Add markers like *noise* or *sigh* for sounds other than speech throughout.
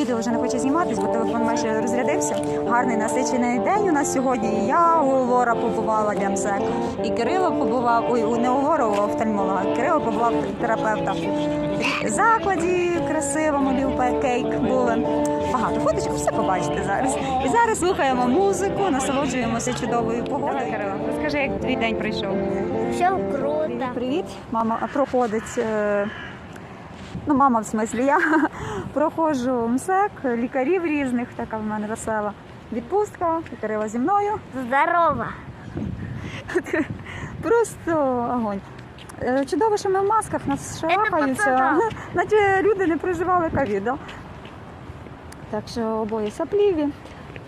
відео вже не хоче зніматись, бо телефон майже розрядився. Гарний насичений день у нас сьогодні. І Я у Лора побувала для МСЕК. І Кирило побував, ой, у- не у Лора, у офтальмолога. Кирило побував терапевта. Закладі красивому Лівпе кейк були. Багато фоточок, все побачите зараз. І зараз слухаємо музику, насолоджуємося чудовою погодою. Кирило, розкажи, як твій день пройшов. Все круто. Привіт, мама проходить. Ну, мама, в смислі, я *laughs* проходжу МСЕК, лікарів різних, така в мене весела відпустка, і Кирила зі мною. Здорово. *laughs* Просто огонь. Е, Чудово, що ми в масках, нас шарахаються, *laughs* наче люди не проживали ковід. Так що обоє сапліві.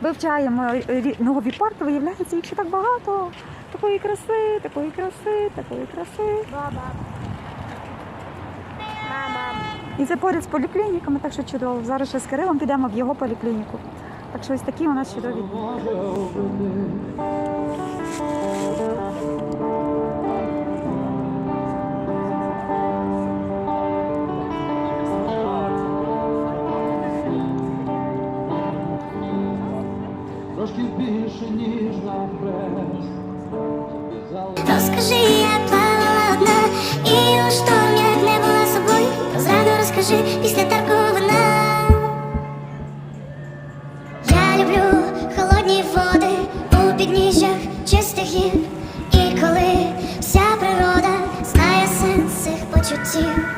Вивчаємо нові парки, виявляється, їх ще так багато. Такої краси, такої краси, такої краси. Баба. І це поряд з поліклініками, так що чудово. Зараз ще з Кирилом підемо в його поліклініку. Так що ось такі у нас чудові. Трошки більше, ніж на хрест. Розкажи, як плавала одна, зраду після тарку. Я люблю холодні води у підніжжях чистих гір. І коли вся природа знає сенс цих почуттів.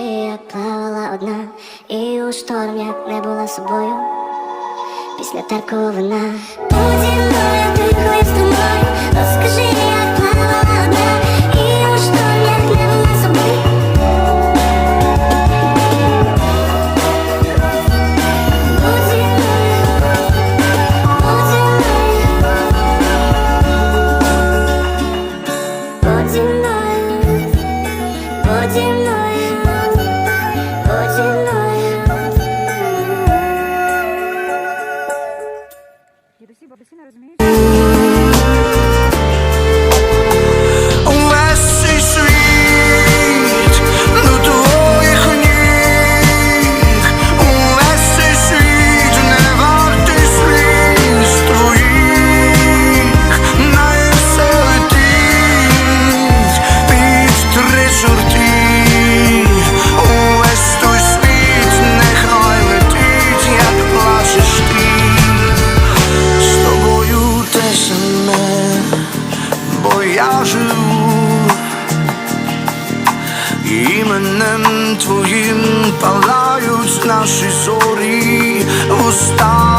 Як плавала одна, і у шторм, я не була собою, після терпкого вина. Зі мною тихою струною, розкажи, я живу. Іменем твоїм палають наші зорі, уста